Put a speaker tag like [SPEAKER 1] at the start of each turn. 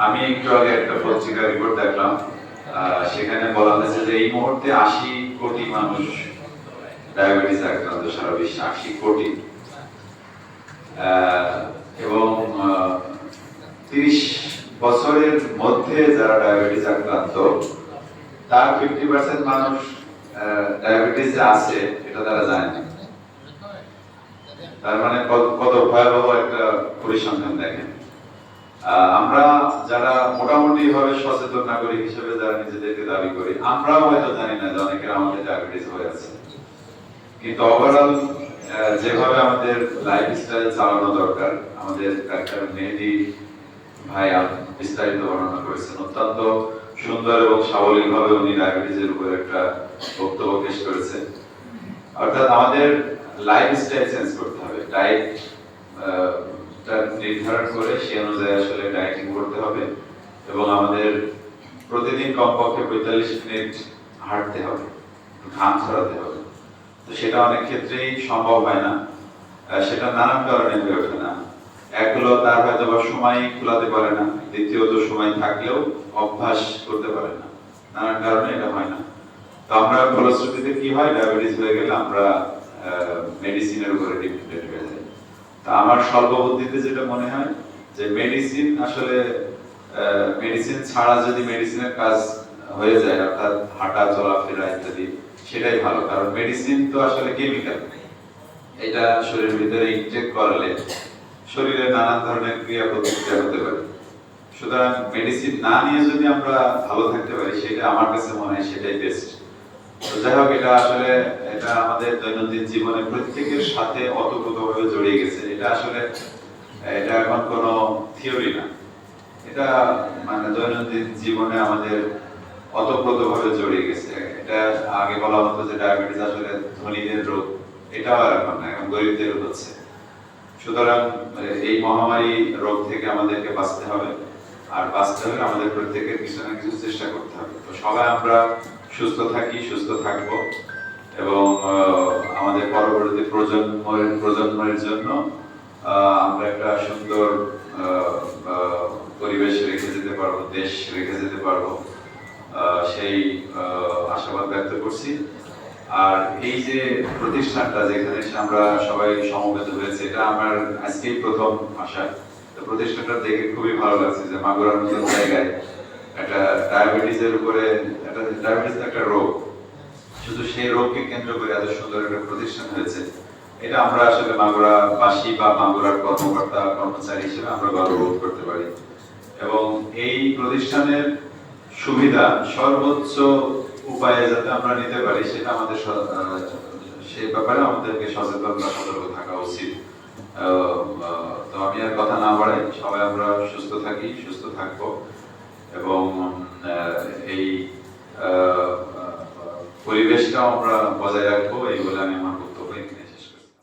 [SPEAKER 1] আমি একটু আগে একটা পত্রিকা রিপোর্ট দেখলাম সেখানে বলা হয়েছে যে এই মুহূর্তে আশি কোটি মানুষ ডায়াবেটিস আক্রান্ত, সারা বিশ্বে আশি কোটি। এবং তিরিশ বছরের মধ্যে যারা ডায়াবেটিস আক্রান্ত, তার ফিফটি পার্সেন্ট মানুষ ডায়াবেটিস যে আছে, এটা তারা জানে না। তার মানে কত- ভয়াবহ একটা পরিসংখ্যান দেখেন। আমরা যারা মোটামুটি ভাবে সচেতন নাগরিক হিসেবে যারা নিজেদেরকে দাবি করি, আমরাও হয়তো জানি না যে অনেকের আমাদের ডায়াবেটিস হয়ে আছে। কিন্তু ওভারঅল যেভাবে আমাদের লাইফস্টাইল চালানো দরকার, আমাদের ডাক্তার মেহেদি ভাই বিস্তারিত বর্ণনা করেছেন। অত্যন্ত সুন্দর এবং সাবলীল ভাবে উনি ডায়াবেটিসের উপর একটা বক্তব্য পেশ করেছেন। অর্থাৎ আমাদের লাইফস্টাইল চেঞ্জ করতে হবে। ডায়েট নির্ধারণ করে সে অনুযায়ী আসলে ডায়েটিং করতে হবে এবং আমাদের প্রতিদিন কমপক্ষে পঁয়তাল্লিশ মিনিট হাঁটতে হবে ঘাম ছড়াতে হবে। তো সেটা অনেক ক্ষেত্রেই সম্ভব হয় না। সেটা নানান কারণে হয়ে ওঠে না। এক হলো তার হয়তো বা সময় খোলাতে পারে না, দ্বিতীয়ত সময় থাকলেও অভ্যাস করতে পারে না। নানান কারণে এটা হয় না। তো আমরা ফলশ্রুতিতে কি হয়? ডায়াবেটিস হয়ে গেলে আমরা মেডিসিনের উপরে ডিপেন্ডেন্ট হয়ে যাই। তা আমার স্বল্প বুদ্ধিতে যেটা মনে হয়, যে মেডিসিন আসলে মেডিসিন ছাড়া যদি মেডিসিনের কাজ হয়ে যায়, অর্থাৎ হাঁটা, চলাফেরা ইত্যাদি, সেটাই ভালো। কারণ মেডিসিন তো আসলে কেমিক্যাল এটা শরীরের ভিতরে ইনজেক্ট করালে শরীরে নানান ধরনের ক্রিয়া প্রতিক্রিয়া হতে পারে। সুতরাং মেডিসিন না নিয়ে যদি আমরা ভালো থাকতে পারি, সেটা আমার কাছে মনে হয় সেটাই বেস্ট তো যাই হোক, এটা আসলে, এটা আমাদের দৈনন্দিন জীবনে প্রত্যেকের সাথে অতপ্রতভাবে জড়িয়ে গেছে। এটা আসলে, এটা এখন কোনো থিওরি না। এটা মানে দৈনন্দিন জীবনে আমাদের অতপ্রতভাবে জড়িয়ে গেছে। এটা আগে বলা হতো যে ডায়াবেটিস আসলে ধনীদের রোগ। এটাও আর এখন না, এখন গরিবদের হচ্ছে। সুতরাং এই মহামারী রোগ থেকে আমাদেরকে বাঁচতে হবে। আর বাঁচতে হলে আমাদের প্রত্যেকের কিছু না কিছু চেষ্টা করতে হবে। তো সবাই আমরা সুস্থ থাকি, সুস্থ থাকব। এবং আমাদের পরবর্তী প্রজন্মের প্রজন্মের জন্য আমরা একটা সুন্দর পরিবেশ রেখে যেতে পারব, দেশ রেখে যেতে পারব। সেই আশাবাদ ব্যক্ত করছি। আর এই যে প্রতিষ্ঠানটা যেখানে আমরা সবাই সমবেত হয়েছে, এটা আমার আজকেই প্রথম আসা তো প্রতিষ্ঠানটা দেখে খুবই ভালো লাগছে যে মাগুরার মতো জায়গায় একটা ডায়াবেটিসের উপরে, একটা ডায়াবেটিস একটা রোগ। শুধু সেই রোগকে কেন্দ্র করে এত সুন্দর একটা প্রতিষ্ঠান হয়েছে। এটা আমরা আসলে মাগুরা বাসী বা মাগুরার কর্মকর্তা, কর্মচারী হিসেবে আমরা গর্ববোধ করতে পারি। এবং এই প্রতিষ্ঠানের সুবিধা সর্বোচ্চ উপায়ে যাতে আমরা নিতে পারি, সেটা আমাদের সেই ব্যাপারে আমাদেরকে সচেতন বা সতর্ক থাকা উচিত। তো আমি আর কথা না বাড়াই, সবাই আমরা সুস্থ থাকি, সুস্থ থাকব। এবং এই পরিবেশটাও আমরা বজায় রাখব, এই বলে আমি আমার